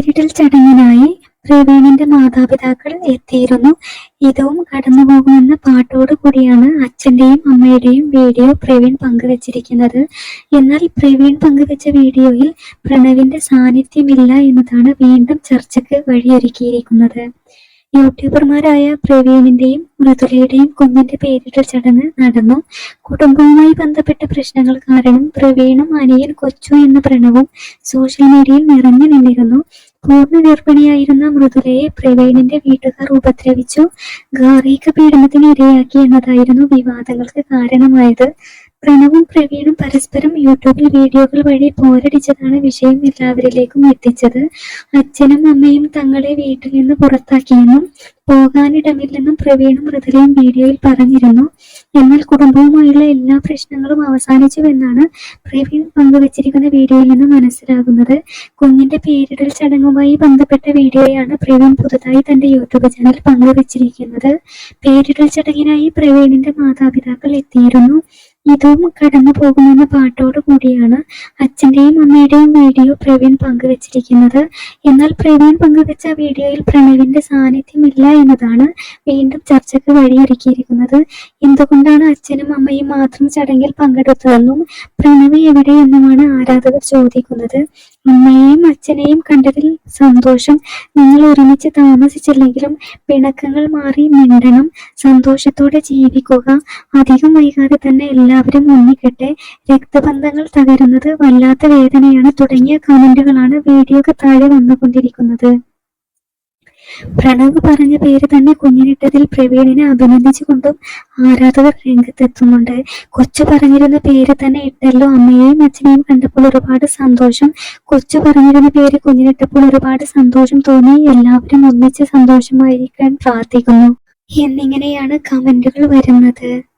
പേരിടൽ ചടങ്ങിനായി പ്രവീണിന്റെ മാതാപിതാക്കൾ എത്തിയിരുന്നു. ഇതവും കടന്നുപോകുമെന്ന പാട്ടോടു കൂടിയാണ് അച്ഛന്റെയും അമ്മയുടെയും വീഡിയോ പ്രവീൺ പങ്കുവച്ചിരിക്കുന്നത്. എന്നാൽ പ്രവീൺ പങ്കുവച്ച വീഡിയോയിൽ പ്രണവിന്റെ സാന്നിധ്യമില്ല എന്നതാണ് വീണ്ടും ചർച്ചയ്ക്ക് വഴിയൊരുക്കിയിരിക്കുന്നത്. യൂട്യൂബർമാരായ പ്രവീണിന്റെയും മൃദുലയുടെയും കുഞ്ഞിന്റെ പേരിട്ട ചടങ്ങ് നടന്നു. കുടുംബവുമായി ബന്ധപ്പെട്ട പ്രശ്നങ്ങൾ കാരണം പ്രവീണും അനിയൻ കൊച്ചു എന്ന പ്രണവും സോഷ്യൽ മീഡിയയിൽ നിറഞ്ഞു നിന്നിരുന്നു. പൂർണ ഗർഭിണിയായിരുന്ന മൃദുലയെ പ്രവീണിന്റെ വീട്ടുകാർ ഉപദ്രവിച്ചു. ഗാർഹിക പീഡനത്തിന് ഇരയാക്കി എന്നതായിരുന്നു വിവാദങ്ങൾക്ക് കാരണമായത്. പ്രണവും പ്രവീണും പരസ്പരം യൂട്യൂബിൽ വീഡിയോകൾ വഴി പോരടിച്ചതാണ് വിഷയം എല്ലാവരിലേക്കും എത്തിച്ചത്. അച്ഛനും അമ്മയും തങ്ങളെ വീട്ടിൽ നിന്ന് പുറത്താക്കിയെന്നും പോകാനിടമില്ലെന്നും പ്രവീണും മൃദുലയും വീഡിയോയിൽ പറഞ്ഞിരുന്നു. എന്നാൽ കുടുംബവുമായുള്ള എല്ലാ പ്രശ്നങ്ങളും അവസാനിച്ചുവെന്നാണ് പ്രവീൺ പങ്കുവച്ചിരിക്കുന്ന വീഡിയോയിൽ നിന്ന് മനസ്സിലാകുന്നത്. കുഞ്ഞിന്റെ പേരിടൽ ചടങ്ങുമായി ബന്ധപ്പെട്ട വീഡിയോയാണ് പ്രവീൺ പുതുതായി തന്റെ യൂട്യൂബ് ചാനൽ പങ്കുവച്ചിരിക്കുന്നത്. പേരിടൽ ചടങ്ങിനായി പ്രവീണിന്റെ മാതാപിതാക്കൾ എത്തിയിരുന്നു. ഇതും കടന്നു പോകുമെന്ന പാട്ടോടു കൂടിയാണ് അച്ഛന്റെയും അമ്മയുടെയും വീഡിയോ പ്രവീൺ പങ്കുവച്ചിരിക്കുന്നത്. എന്നാൽ പ്രവീൺ പങ്കുവച്ച വീഡിയോയിൽ പ്രണവിന്റെ സാന്നിധ്യമില്ല എന്നതാണ് വീണ്ടും ചർച്ചയ്ക്ക് വഴിയൊരുക്കിയിരിക്കുന്നത്. എന്തുകൊണ്ടാണ് അച്ഛനും അമ്മയും മാത്രം ചടങ്ങിൽ പങ്കെടുത്തതെന്നും പ്രണവ് എവിടെയെന്നുമാണ് ആരാധകർ ചോദിക്കുന്നത്. അമ്മയെയും അച്ഛനെയും കണ്ടതിൽ സന്തോഷം. നിങ്ങൾ ഒരുമിച്ച് താമസിച്ചില്ലെങ്കിലും പിണക്കങ്ങൾ മാറി മിണ്ടണം. സന്തോഷത്തോടെ ജീവിക്കുക. അധികം വൈകാതെ തന്നെ എല്ലാവരും ഒന്നിക്കട്ടെ. രക്തബന്ധങ്ങൾ തകരുന്നത് വല്ലാത്ത വേദനയാണ് തുടങ്ങിയ കമന്റുകളാണ് വീഡിയോക്ക് താഴെ വന്നുകൊണ്ടിരിക്കുന്നത്. പ്രണവ് പറഞ്ഞ പേര് തന്നെ കുഞ്ഞിനിട്ടതിൽ പ്രവീണിനെ അഭിനന്ദിച്ചുകൊണ്ടും ആരാധകർ രംഗത്തെത്തുന്നുണ്ട്. കൊച്ചു പറഞ്ഞിരുന്ന പേര് തന്നെ ഇട്ടല്ലോ അമ്മയെയും അച്ഛനെയും കണ്ടപ്പോൾ ഒരുപാട് സന്തോഷം. കൊച്ചു പറഞ്ഞിരുന്ന പേര് കുഞ്ഞിനിട്ടപ്പോൾ ഒരുപാട് സന്തോഷം തോന്നി. എല്ലാവരും ഒന്നിച്ച് സന്തോഷമായിരിക്കാൻ പ്രാർത്ഥിക്കുന്നു. എന്നിങ്ങനെയാണ് കമന്റുകൾ വരുന്നത്.